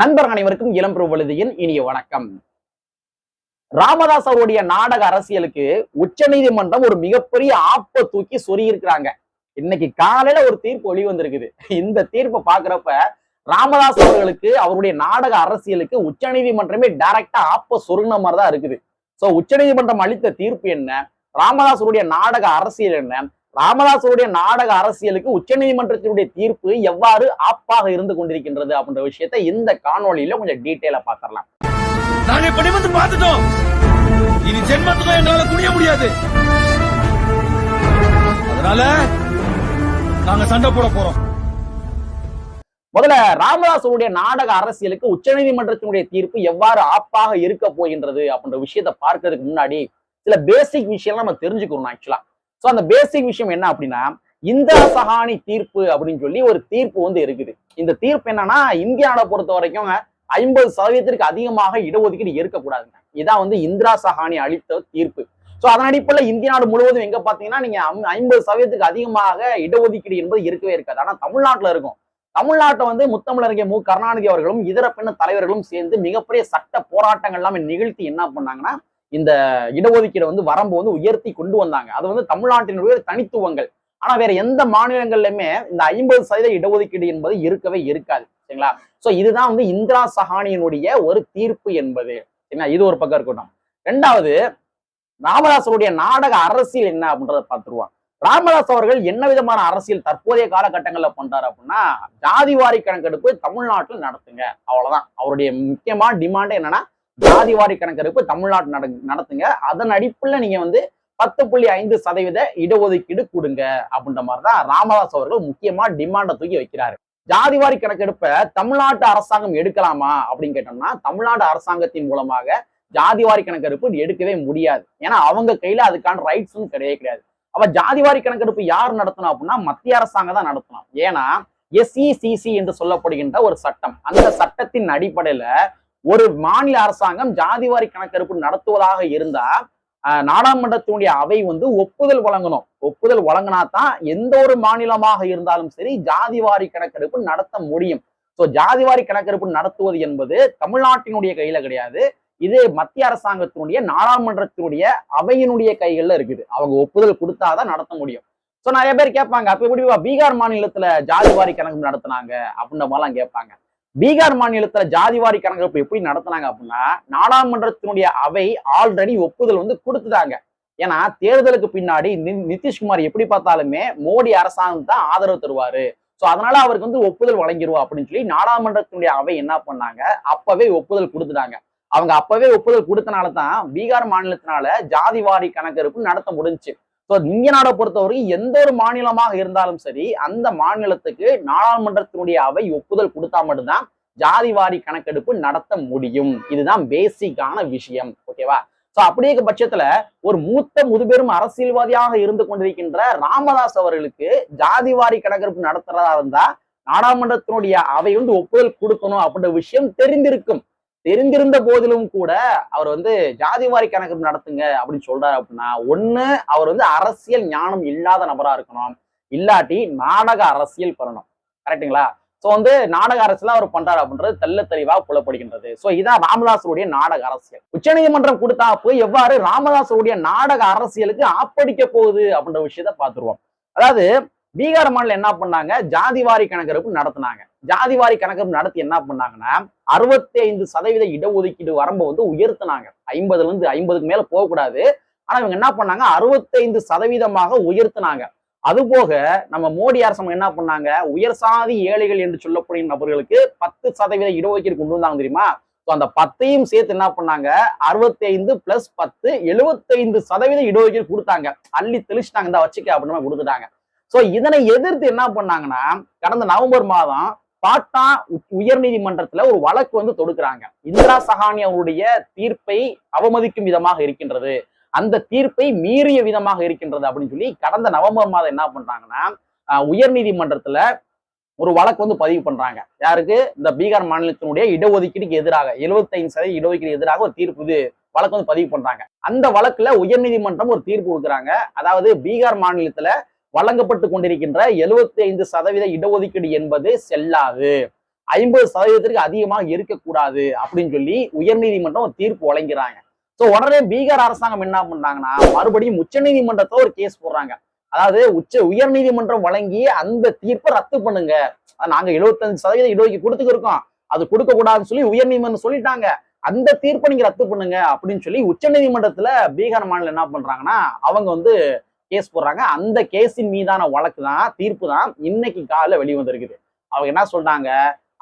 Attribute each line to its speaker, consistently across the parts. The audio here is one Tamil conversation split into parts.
Speaker 1: நண்பர் அனைவருக்கும் இளம்பெரு வழுதியின் இனிய வணக்கம். ராமதாஸ் அவருடைய நாடக அரசியலுக்கு உச்சநீதிமன்றம் ஒரு மிகப்பெரிய ஆப்ப தூக்கி சொருகியிருக்கிறாங்க. இன்னைக்கு காலையில ஒரு தீர்ப்பு ஒளி வந்திருக்குது இந்த தீர்ப்பை பாக்குறப்ப ராமதாஸ் அவர்களுக்கு அவருடைய நாடக அரசியலுக்கு உச்சநீதிமன்றமே டைரக்டா ஆப்ப சொருகின மாதிரிதான் இருக்குது. சோ உச்ச நீதிமன்றம் அளித்த தீர்ப்பு என்ன? ராமதாசருடைய நாடக அரசியல் என்ன? ராமதாசருடைய நாடக அரசியலுக்கு உச்சநீதிமன்றத்தினுடைய தீர்ப்பு எவ்வாறு ஆப்பாக இருந்து கொண்டிருக்கின்றது அப்படின்ற விஷயத்தை இந்த காணொளியில கொஞ்சம் டீட்டெயிலா பாத்திரலாம்
Speaker 2: நாங்க இப்படி வந்து பார்த்துட்டோம். இனி ஜென்மத்துக்கும் எங்களால குனிய முடியாது. அதனால நாங்க சண்டை போட போறோம்.
Speaker 1: முதல்ல ராமதாசருடைய நாடக அரசியலுக்கு உச்சநீதிமன்றத்தினுடைய தீர்ப்பு எவ்வாறு ஆப்பாக இருக்க போகின்றது அப்படின்ற விஷயத்தை பார்க்கறதுக்கு முன்னாடி சில பேசிக் விஷயம் நம்ம தெரிஞ்சுக்கணும் ஆக்சுவலா சோ அந்த பேசிக் விஷயம் என்ன அப்படின்னா இந்திரா சஹானி தீர்ப்பு அப்படின்னு சொல்லி ஒரு தீர்ப்பு வந்து இருக்குது. இந்த தீர்ப்பு என்னன்னா இந்தியாவை பொறுத்த வரைக்கும் ஐம்பது சதவீதத்திற்கு அதிகமாக இடஒதுக்கீடு இருக்கக்கூடாதுங்க இதான் வந்து இந்திரா சஹானி அளித்த தீர்ப்பு. சோ அதன் அடிப்படையில் இந்திய நாடு முழுவதும் எங்க பாத்தீங்கன்னா நீங்க ஐம்பது சதவீதத்துக்கு அதிகமாக இடஒதுக்கீடு என்பது இருக்கவே இருக்காது. ஆனா தமிழ்நாட்டுல இருக்கும். தமிழ்நாட்டை வந்து முத்தமிழறிஞர் மு கருணாநிதி அவர்களும் இதர பெண்ண தலைவர்களும் சேர்ந்து மிகப்பெரிய சட்ட போராட்டங்கள் எல்லாமே நிகழ்த்தி என்ன பண்ணாங்கன்னா இந்த இடஒதுக்கீடு வந்து வரம்பு வந்து உயர்த்தி கொண்டு வந்தாங்க. அது வந்து தமிழ்நாட்டினுடைய தனித்துவங்கள். ஆனா வேற எந்த மாநிலங்கள்லயுமே இந்த ஐம்பது சதவீத இடஒதுக்கீடு என்பது இருக்கவே இருக்காது. சரிங்களா? சோ இதுதான் வந்து இந்திரா சஹானியினுடைய ஒரு தீர்ப்பு என்பது. சரிங்களா? இது ஒரு பக்கம் இருக்கட்டும். ரெண்டாவது ராமதாசருடைய நாடக அரசியல் என்ன அப்படின்றத பார்த்துருவான் ராமதாஸ் அவர்கள் என்ன விதமான அரசியல் தற்போதைய காலகட்டங்களில் பண்றாரு அப்படின்னா ஜாதிவாரி கணக்கெடுப்பு தமிழ்நாட்டில் நடத்துங்க. அவ்வளவுதான். அவருடைய முக்கியமான டிமாண்ட் என்னன்னா ஜாதிவாரி கணக்கெடுப்பு தமிழ்நாட்டு நட நடத்துங்க. அதன் அடிப்படையில் நீங்க வந்து பத்து புள்ளி ஐந்து சதவீத இடஒதுக்கீடு கொடுங்க அப்படின்ற மாதிரிதான் ராமதாஸ் அவர்கள் முக்கியமா டிமாண்டை தூக்கி வைக்கிறாரு. ஜாதிவாரி கணக்கெடுப்பை தமிழ்நாட்டு அரசாங்கம் எடுக்கலாமா அப்படின்னு கேட்டோம்னா தமிழ்நாடு அரசாங்கத்தின் மூலமாக ஜாதிவாரி கணக்கெடுப்பு எடுக்கவே முடியாது. ஏன்னா அவங்க கையில அதுக்கான ரைட்ஸும் கிடையவே கிடையாது. அப்ப ஜாதிவாரி கணக்கெடுப்பு யார் நடத்தணும் அப்படின்னா மத்திய அரசாங்கம் தான் நடத்தணும். ஏன்னா எஸ்இசிசி என்று சொல்லப்படுகின்ற ஒரு சட்டம். அந்த சட்டத்தின் அடிப்படையில ஒரு மாநில அரசாங்கம் ஜாதிவாரி கணக்கெடுப்பு நடத்துவதாக இருந்தா நாடாளுமன்றத்தினுடைய அவை வந்து ஒப்புதல் வழங்கணும். ஒப்புதல் வழங்கினா தான் எந்த ஒரு மாநிலமாக இருந்தாலும் சரி ஜாதிவாரி கணக்கெடுப்பு நடத்த முடியும். ஸோ ஜாதிவாரி கணக்கெடுப்பு நடத்துவது என்பது தமிழ்நாட்டினுடைய கையில கிடையாது. இது மத்திய அரசாங்கத்தினுடைய நாடாளுமன்றத்தினுடைய அவையினுடைய கைகள்ல இருக்குது. அவங்க ஒப்புதல் கொடுத்தாதான் நடத்த முடியும். ஸோ நிறைய பேர் கேட்பாங்க அப்ப எப்படி பீகார் மாநிலத்துல ஜாதிவாரி கணக்கு நடத்துனாங்க? அப்படின்ற மாதிரிலாம் கேட்பாங்க. பீகார் மாநிலத்துல ஜாதிவாரி கணக்கெடுப்பு எப்படி நடத்தினாங்க அப்படின்னா நாடாளுமன்றத்தினுடைய அவை ஆல்ரெடி ஒப்புதல் வந்து கொடுத்துட்டாங்க. ஏன்னா தேர்தலுக்கு பின்னாடி நி- நிதிஷ்குமார் எப்படி பார்த்தாலுமே மோடி அரசாங்கம் தான் ஆதரவு தருவாரு. சோ அதனால அவருக்கு வந்து ஒப்புதல் வழங்கிடுவோம் அப்படின்னு சொல்லி நாடாளுமன்றத்தினுடைய அவை என்ன பண்ணாங்க? அப்பவே ஒப்புதல் கொடுத்துட்டாங்க. அவங்க அப்பவே ஒப்புதல் கொடுத்தனால தான் பீகார் மாநிலத்தினால ஜாதிவாரி கணக்கெடுப்பு நடத்த முடிஞ்சுச்சு. ஸோ இந்திய நாடை பொறுத்தவரைக்கும் எந்த ஒரு மாநிலமாக இருந்தாலும் சரி அந்த மாநிலத்துக்கு நாடாளுமன்றத்தினுடைய அவை ஒப்புதல் கொடுத்தா மட்டும்தான் ஜாதிவாரி கணக்கெடுப்பு நடத்த முடியும். இதுதான் பேசிக்கான விஷயம். ஓகேவா சோ அப்படி இருக்க பட்சத்துல ஒரு மூத்த முதுபெரும் அரசியல்வாதியாக இருந்து கொண்டிருக்கின்ற ராமதாஸ் அவர்களுக்கு ஜாதிவாரி கணக்கெடுப்பு நடத்துறதா இருந்தா நாடாளுமன்றத்தினுடைய அவை வந்து ஒப்புதல் கொடுக்கணும் அப்படின்ற விஷயம் தெரிந்திருக்கும். தெரிந்திருந்த போதிலும் கூட அவர் வந்து ஜாதிவாரி கணக்கு நடத்துங்க அப்படின்னு சொல்றாரு அப்படின்னா ஒண்ணு அவர் வந்து அரசியல் ஞானம் இல்லாத நபரா இருக்கணும். இல்லாட்டி நாடக அரசியல் பண்ணணும். கரெக்ட்டுங்களா? ஸோ வந்து நாடக அரசியல் அவர் பண்றாரு அப்படின்றது தெல்ல தெளிவா புலப்படுகின்றது. ஸோ இதான் ராமதாசருடைய நாடக அரசியல். உச்சநீதிமன்றம் கொடுத்தா போய் எவ்வாறு ராமதாசருடைய நாடக அரசியலுக்கு ஆப்படிக்க போகுது அப்படின்ற விஷயத்த பார்த்துருவோம். அதாவது பீகார் மாநிலம் என்ன பண்ணாங்க? ஜாதிவாரி கணக்கெடுப்பு நடத்தினாங்க. ஜாதிவாரி கணக்கு நடத்தி என்ன பண்ணாங்கன்னா அறுபத்தி ஐந்து சதவீத இடஒதுக்கீடு வரம்பை வந்து உயர்த்தினாங்க. ஐம்பதுல இருந்து ஐம்பதுக்கு மேல போகக்கூடாது ஆனா இவங்க என்ன பண்ணாங்க? அறுபத்தைந்து சதவீதமாக உயர்த்தினாங்க. அது போக நம்ம மோடி அரசாங்கம் என்ன பண்ணாங்க? உயர் சாதி ஏழைகள் என்று சொல்லக்கூடிய நபர்களுக்கு பத்து சதவீத இடஒதுக்கீடு கொண்டு வந்தாங்க தெரியுமா? ஸோ அந்த பத்தையும் சேர்த்து என்ன பண்ணாங்க? அறுபத்தி ஐந்து பிளஸ் பத்து எழுபத்தைந்து சதவீத இடஒதுக்கீடு கொடுத்தாங்க. அள்ளி தெளிச்சுட்டாங்க. இந்த வச்சுக்க அப்படின்னு கொடுத்துட்டாங்க. ஸோ இதனை எதிர்த்து என்ன பண்ணாங்கன்னா கடந்த நவம்பர் மாதம் பாட்னா உயர் நீதிமன்றத்துல ஒரு வழக்கு வந்து தொடுக்கிறாங்க. இந்திரா சஹானி அவருடைய தீர்ப்பை அவமதிக்கும் விதமாக இருக்கின்றது. அந்த தீர்ப்பை மீறிய விதமாக இருக்கின்றது அப்படின்னு சொல்லி கடந்த நவம்பர் மாதம் என்ன பண்றாங்கன்னா ஆஹ் உயர் நீதிமன்றத்துல ஒரு வழக்கு வந்து பதிவு பண்றாங்க. யாருக்கு? இந்த பீகார் மாநிலத்தினுடைய இடஒதுக்கீடுக்கு எதிராக 75% சதவீத இடஒதுக்கீடு எதிராக ஒரு தீர்ப்பு இது வழக்கு வந்து பதிவு பண்றாங்க. அந்த வழக்குல உயர்நீதிமன்றம் ஒரு தீர்ப்பு கொடுக்குறாங்க. அதாவது பீகார் மாநிலத்துல வழங்கப்பட்டு கொண்டிருக்கின்ற 75% ஐந்து சதவீத இடஒதுக்கீடு என்பது செல்லாது. ஐம்பது சதவீதத்திற்கு அதிகமாக இருக்கக்கூடாது அப்படின்னு சொல்லி உயர்நீதிமன்றம் தீர்ப்பு வழங்குறாங்க. ஸோ உடனே பீகார் அரசாங்கம் என்ன பண்றாங்கன்னா மறுபடியும் உச்சநீதிமன்றத்தை ஒரு கேஸ் போடுறாங்க. அதாவது உச்ச உயர் நீதிமன்றம் வழங்கிய அந்த தீர்ப்பை ரத்து பண்ணுங்க. நாங்க 75% சதவீதம் இடஒதுக்கி கொடுத்துக்கிருக்கோம். அது கொடுக்க கூடாதுன்னு சொல்லி உயர்நீதிமன்றம் சொல்லிட்டாங்க. அந்த தீர்ப்பை நீங்க ரத்து பண்ணுங்க அப்படின்னு சொல்லி உச்சநீதிமன்றத்துல பீகார் மாநிலம் என்ன பண்றாங்கன்னா அவங்க வந்து கேஸ் போடுறாங்க. அந்த கேஸின் மீதான வழக்கு தான் தீர்ப்பு தான் இன்னைக்கு காலைல வெளிவந்திருக்குது அவங்க என்ன சொல்றாங்க?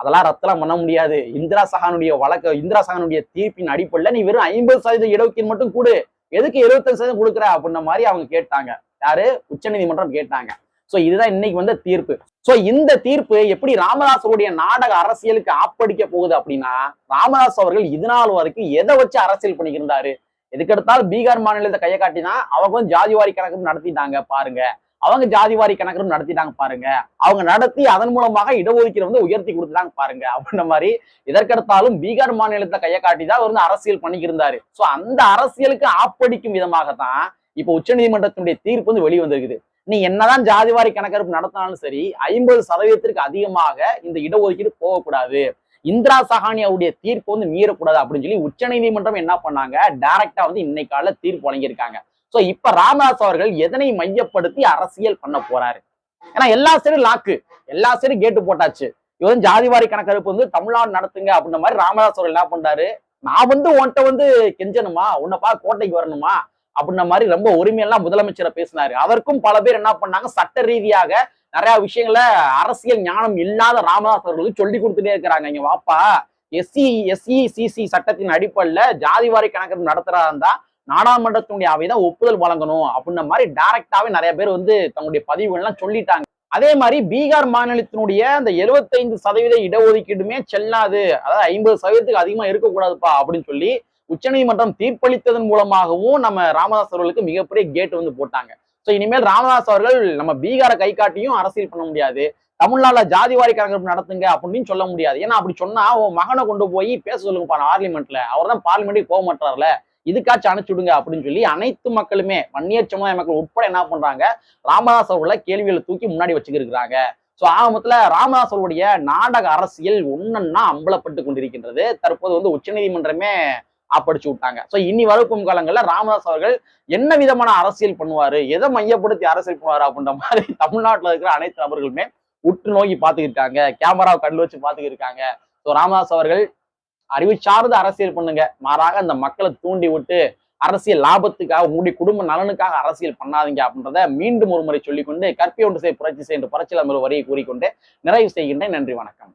Speaker 1: அதெல்லாம் ரத்தலாம் பண்ண முடியாது. இந்திரா சகானுடைய வழக்கு இந்திரா சகானுடைய தீர்ப்பின் அடிப்படையில் நீ வெறும் ஐம்பது சதவீத இடஒதுக்கீடு மட்டும் கொடு. எதுக்கு 75% சதவீதம் கொடுக்குற அப்படின்ற மாதிரி அவங்க கேட்டாங்க. யாரு? உச்சநீதிமன்றம் கேட்டாங்க. சோ இதுதான் இன்னைக்கு வந்த தீர்ப்பு. சோ இந்த தீர்ப்பு எப்படி ராமதாசருடைய நாடக அரசியலுக்கு ஆப்படிக்க போகுது அப்படின்னா ராமதாஸ் அவர்கள் இது நாள் வரைக்கும் எதை வச்சு அரசியல் பண்ணிக்கிருந்தாரு எதுக்கெடுத்தால் பீகார் மாநிலத்தை கையை காட்டினா அவங்க வந்து ஜாதிவாரி கணக்கு நடத்திட்டாங்க பாருங்க. அவங்க ஜாதிவாரி கணக்கு நடத்திட்டாங்க பாருங்க. அவங்க நடத்தி அதன் மூலமாக இடஒதுக்கீடு வந்து உயர்த்தி கொடுத்துட்டாங்க பாருங்க. அப்படின்ற மாதிரி இதற்கடுத்தாலும் பீகார் மாநிலத்தை கையை காட்டி தான் அவர் வந்து அரசியல் பண்ணிக்கிருந்தாரு. சோ அந்த அரசியலுக்கு ஆப்படிக்கும் விதமாகத்தான் இப்ப உச்சநீதிமன்றத்தினுடைய தீர்ப்பு வந்து வெளிவந்திருக்குது. நீ என்னதான் ஜாதிவாரி கணக்கெடுப்பு நடத்தினாலும் சரி ஐம்பது சதவீதத்திற்கு அதிகமாக இந்த இடஒதுக்கீடு போகக்கூடாது. இந்திரா சஹானி அவருடைய தீர்ப்பு வந்து மீறக்கூடாது அப்படின்னு சொல்லி உச்சநீதிமன்றம் என்ன பண்ணாங்க? டைரக்டா வந்து இன்னைக்கால தீர்ப்பு வழங்கியிருக்காங்க. சோ இப்ப ராமதாஸ் அவர்கள் எதனை மையப்படுத்தி அரசியல் பண்ண போறாரு? ஏன்னா எல்லா சைடும் லாக்கு எல்லா சைடும் கேட்டு போட்டாச்சு. இவரும் ஜாதிவாரி கணக்கெடுப்பு வந்து தமிழ்நாடு நடத்துங்க அப்படின்ற மாதிரி ராமதாஸ் அவர்கள் என்ன பண்றாரு? நான் வந்து உன்கிட்ட வந்து கெஞ்சணுமா? உன்னப்பா கோட்டைக்கு வரணுமா? அப்படின்ற மாதிரி ரொம்ப உரிமையெல்லாம் முதலமைச்சரை பேசினாரு. அதற்கும் பல பேர் என்ன பண்ணாங்க? சட்ட ரீதியாக நிறைய விஷயங்களை அரசியல் ஞானம் இல்லாத ராமதாஸ் அவர்களுக்கு சொல்லி கொடுத்துட்டே இருக்கிறாங்க. இங்க வாப்பா எஸ்சி எஸ்சி சிசி சட்டத்தின் அடிப்படையில ஜாதிவாரி கணக்கெடுப்பு நடத்துறதா இருந்தா நாடாளுமன்றத்தினுடைய அவை தான் ஒப்புதல் வழங்கணும் அப்படின்ற மாதிரி டைரக்டாவே நிறைய பேர் வந்து தங்களுடைய பதிவுகள்லாம் சொல்லிட்டாங்க. அதே மாதிரி பீகார் மாநிலத்தினுடைய அந்த 75% சதவீத இடஒதுக்கீடுமே செல்லாது. அதாவது ஐம்பது சதவீதத்துக்கு அதிகமா இருக்கக்கூடாதுப்பா அப்படின்னு சொல்லி உச்சநீதிமன்றம் தீர்ப்பளித்ததன் மூலமாகவும் நம்ம ராமதாஸ் அவர்களுக்கு மிகப்பெரிய கேட் வந்து போட்டாங்க. ஸோ இனிமேல் ராமதாஸ் அவர்கள் நம்ம பீகாரை கை காட்டியும் அரசியல் பண்ண முடியாது. தமிழ்நாட்டில் ஜாதிவாரி கணக்கெடுப்பு நடத்துங்க அப்படின்னு சொல்ல முடியாது. ஏன்னா அப்படி சொன்னா உன் மகனை கொண்டு போய் பேச சொல்லுங்கப்பா பார்லிமெண்ட்ல. அவர் தான் பார்லிமெண்ட்டுக்கு போக மாட்டார்ல. இதுக்காச்சும் அனுப்பிச்சுடுங்க அப்படின்னு சொல்லி அனைத்து மக்களுமே வன்னியர் சமுதாய மக்கள் உட்பட என்ன பண்றாங்க? ராமதாஸ் அவர்களை கேள்விகளை தூக்கி முன்னாடி வச்சுக்கிருக்கிறாங்க. ஸோ ஆரம்பத்துல ராமதாஸ் அவருடைய நாடக அரசியல் ஒன்னன்னா அம்பலப்பட்டு கொண்டிருக்கின்றது. தற்போது வந்து உச்சநீதிமன்றமே ஆப்படிச்சு விட்டாங்க. ஸோ இனி வரப்போம் காலங்கள்ல ராமதாஸ் அவர்கள் என்ன விதமான அரசியல் பண்ணுவாரு எதை மையப்படுத்தி அரசியல் பண்ணுவாரு அப்படின்ற மாதிரி தமிழ்நாட்டுல இருக்கிற அனைத்து நபர்களுமே உற்று நோக்கி பார்த்துக்கிட்டாங்க. கேமரா கண்டு வச்சு பார்த்துக்கிருக்காங்க. ஸோ ராமதாஸ் அவர்கள் அறிவு சார்ந்த அரசியல் பண்ணுங்க. மாறாக அந்த மக்களை தூண்டி விட்டு அரசியல் லாபத்துக்காக உங்களுடைய குடும்ப நலனுக்காக அரசியல் பண்ணாதீங்க அப்படின்றத மீண்டும் ஒரு முறை சொல்லிக்கொண்டு கற்பி ஒன்று செய்ய புரட்சி செய்ய என்று புரட்சியில் வரியை கூறிக்கொண்டு நிறைவு செய்கின்றேன். நன்றி வணக்கம்.